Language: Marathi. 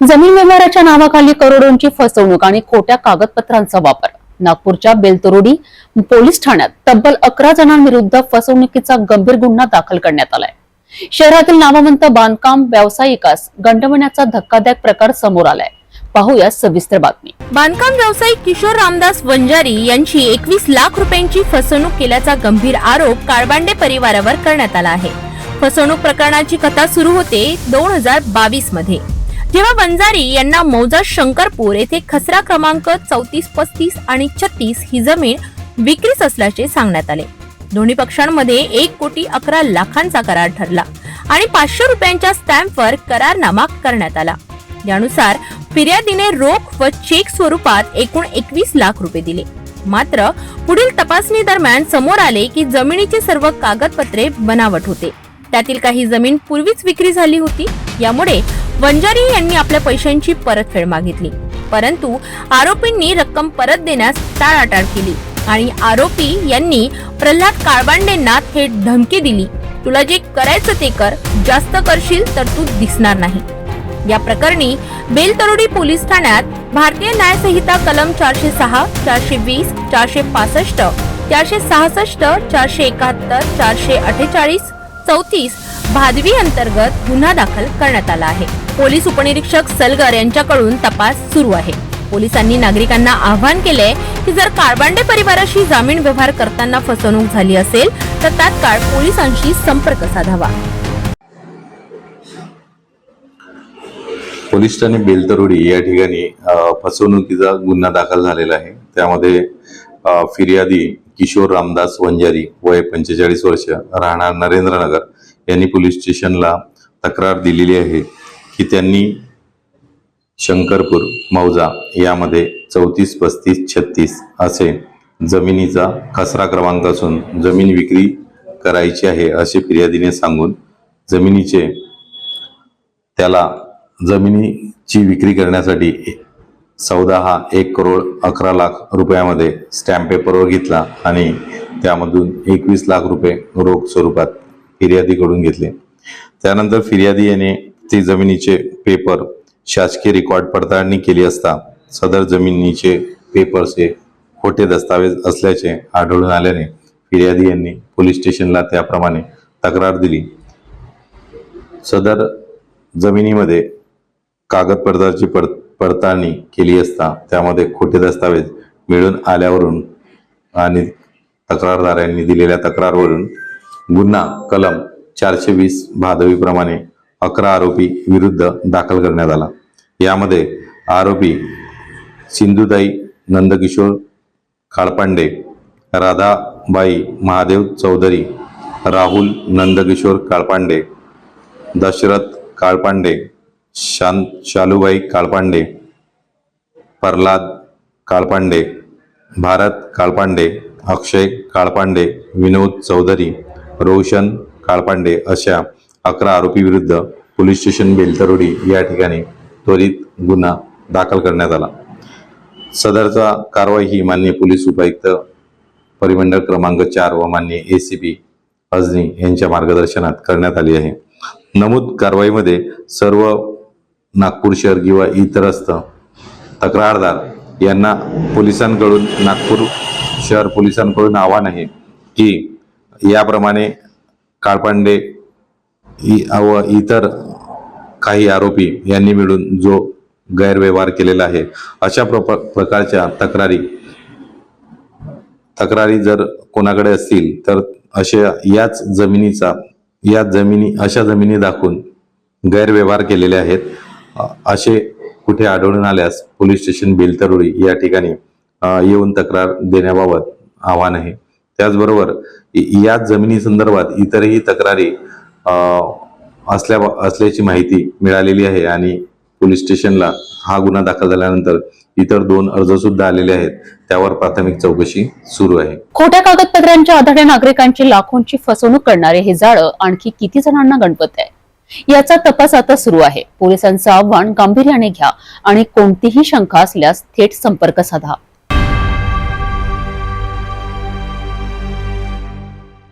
जमीन व्यवहाराच्या नावाखाली करोडोंची फसवणूक आणि खोट्या कागदपत्रांचा वापर. नागपूरच्या बेलतरोडी पोलीस ठाण्यात तब्बल अकरा जणांविरुद्ध फसवणुकीचा गंभीर गुन्हा दाखल करण्यात आलाय. शहरातील नामवंत बांधकाम व्यावसायिकास गंडवण्याचा धक्कादायक प्रकार समोर आलाय. पाहूया सविस्तर बातमी. बांधकाम व्यावसायिक किशोर रामदास वंजारी यांची एकवीस लाख रुपयांची फसवणूक केल्याचा गंभीर आरोप काळबांडे परिवारावर करण्यात आला आहे. फसवणूक प्रकरणाची कथा सुरू होते दोन हजार बावीसमध्ये. जेव्हा वंजारी यांना मौजा शंकरपूर येथे खसरा क्रमांक चौतीस पस्तीस आणि छत्तीस ही जमीन विक्रीस असल्याचे सांगण्यात आले. दोन्ही पक्षांमध्ये एक कोटी अकरा लाखांचा करार ठरला आणि पाचशे रुपयांच्या स्टॅम्पवर करारनामा करण्यात आला. यानुसार फिर्यादीने रोख व चेक स्वरूपात एकूण एकवीस लाख रुपये दिले. मात्र पुढील तपासणी दरम्यान समोर आले की जमिनीचे सर्व कागदपत्रे बनावट होते. त्यातील काही जमीन पूर्वीच विक्री झाली होती. यामुळे वंजारी यांनी आपल्या पैशांची परतफेड मागितली. परंतु आरोपींनी रक्कम परत देण्यास टाळाटाळ केली आणि आरोपी यांनी प्रल्हाद काळबांडेंना थेट धमकी दिली. तुला जे करायचं ते कर जास्त करशील तर तू दिसणार नाही. या प्रकरणी बेलतरोडी पोलीस ठाण्यात भारतीय न्यायसंहिता कलम चारशे सहा चारशे वीस चारशे पासष्ट चारशे सहासष्ट चारशे एकाहत्तर चारशे अठ्ठेचाळीस चौतीस भादवी अंतर्गत गुन्हा दाखल करण्यात आला आहे. पोलीस उपनिरीक्षक सलगर यांच्याकडून तपास सुरू आहे. पोलिसांनी नागरिकांना आवाहन केले की जर काळबांडे परिवाराशी जामीन व्यवहार करताना फसवणूक झाली असेल तर तात्काळ पोलिसांशी संपर्क साधावा. पोलीस ठाणे बेलतरोडी या ठिकाणी फसवणुकीचा गुन्हा दाखल झालेला आहे. त्यामध्ये फिर्यादी किशोर रामदास वंजारी वय पंचेचाळीस वर्ष राहणार नरेंद्रनगर यांनी पोलीस स्टेशनला तक्रार दिलेली आहे. की त्यांनी शंकरपूर मौजा यामध्ये चौतीस पस्तीस छत्तीस असे जमिनीचा खसरा क्रमांक असून जमीन विक्री करायची आहे असे फिर्यादीने सांगून जमिनीचे त्याला जमिनीची विक्री करण्यासाठी सौदा हा एक करोड अकरा लाख रुपयामध्ये स्टॅम्प पेपरवर घेतला आणि त्यामधून एकवीस लाख रुपये रोख स्वरूपात फिर्यादीकडून घेतले. त्यानंतर फिर्यादी याने ते जमिनीचे पेपर शासकीय रेकॉर्ड पडताळणी केली असता सदर जमिनीचे पेपर्स हे खोटे दस्तावेज असल्याचे आढळून आल्याने फिर्यादी यांनी पोलीस स्टेशनला त्याप्रमाणे तक्रार दिली. सदर जमिनीमध्ये कागदपत्राची पड पडताळणी केली असता त्यामध्ये खोटे दस्तावेज मिळून आल्यावरून आणि तक्रारदारांनी दिलेल्या तक्रारवरून गुन्हा कलम चारशे वीस भादवीप्रमाणे अकरा आरोपी विरुद्ध दाखल करण्यात आला. यामध्ये आरोपी सिंधुताई नंदकिशोर काळपांडे राधाबाई महादेव चौधरी राहुल नंदकिशोर काळपांडे दशरथ काळपांडे शां शालूबाई काळपांडे प्रल्हाद काळपांडे भारत काळपांडे अक्षय काळपांडे विनोद चौधरी रोशन काळपांडे अशा अकरा आरोपी विरुद्ध पोलीस स्टेशन बेलतरोडी या ठिकाणी त्वरित गुन्हा दाखल करण्यात आला. सदरचा कारवाई ही मान्य पोलीस उपायुक्त परिमंडळ क्रमांक चार व मान्य ए सी पी अजनी यांच्या मार्गदर्शनात करण्यात आली आहे. नमूद कारवाईमध्ये सर्व नागपूर शहर किंवा इतरस्थ तक्रारदार यांना पोलिसांकडून नागपूर शहर पोलिसांकडून आव्हान आहे की याप्रमाणे काळपांडे व इतर काही आरोपी यांनी मिळून जो गैरव्यवहार केलेला आहे अशा प्रप प्रकारच्या तक्रारी तक्रारी जर कोणाकडे असतील तर अशा याच जमिनीचा या जमिनी अशा जमिनी दाखवून गैरव्यवहार केलेले आहेत. असे कुठे आढळून आल्यास पोलीस स्टेशन बेलतरोडी या ठिकाणी येऊन तक्रार देण्याबाबत आव्हान आहे. त्याचबरोबर याच जमिनी संदर्भात इतरही तक्रारी असल्या असल्याची माहिती मिळालेली आहे आणि पोलीस स्टेशनला हा गुन्हा दाखल झाल्यानंतर इतर दोन अर्ज सुद्धा आलेले आहेत. त्यावर प्राथमिक चौकशी सुरू आहे. खोट्या कागदपत्रांच्या आधारे नागरिकांची लाखोंची फसवणूक करणारे हे जाळं आणखी किती जणांना गणपत आहे? याचा तपास आता सुरू आहे. पोलिसांचं आव्हान गांभीर्याने घ्या आणि कोणतीही शंका असल्यास थेट संपर्क साधा.